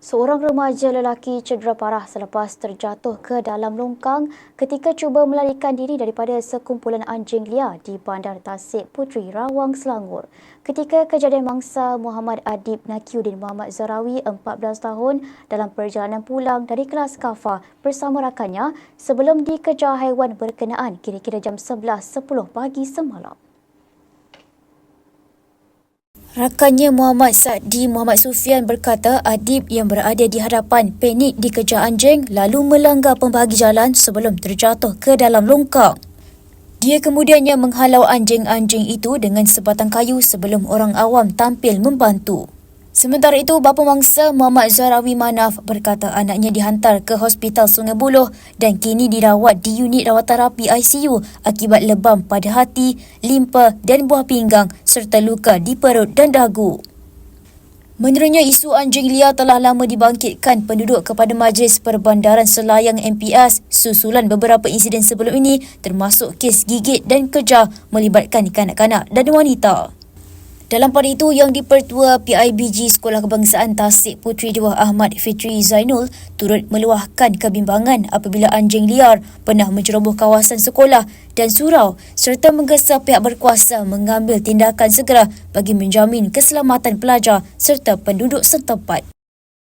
Seorang remaja lelaki cedera parah selepas terjatuh ke dalam longkang ketika cuba melarikan diri daripada sekumpulan anjing liar di Bandar Tasik Puteri, Rawang, Selangor. Ketika kejadian mangsa Muhammad Adib Nakiuddin Muhammad Zarawi, 14 tahun, dalam perjalanan pulang dari kelas kafa bersama rakannya sebelum dikejar haiwan berkenaan kira-kira jam 11.10 pagi semalam. Rakannya Muhammad Sa'di Muhammad Sufian berkata Adib yang berada di hadapan panik dikejar anjing lalu melanggar pembahagi jalan sebelum terjatuh ke dalam longkang. Dia kemudiannya menghalau anjing-anjing itu dengan sebatang kayu sebelum orang awam tampil membantu. Sementara itu, bapa mangsa Muhammad Zarawi Manaf berkata anaknya dihantar ke Hospital Sungai Buloh dan kini dirawat di unit rawat terapi ICU akibat lebam pada hati, limpa dan buah pinggang serta luka di perut dan dagu. Menurutnya, isu anjing liar telah lama dibangkitkan penduduk kepada Majlis Perbandaran Selayang MPS susulan beberapa insiden sebelum ini termasuk kes gigit dan kejar melibatkan kanak-kanak dan wanita. Dalam pada itu, Yang di-Pertua PIBG Sekolah Kebangsaan Tasik Puteri Dua Ahmad Fitri Zainul turut meluahkan kebimbangan apabila anjing liar pernah menceroboh kawasan sekolah dan surau serta menggesa pihak berkuasa mengambil tindakan segera bagi menjamin keselamatan pelajar serta penduduk setempat.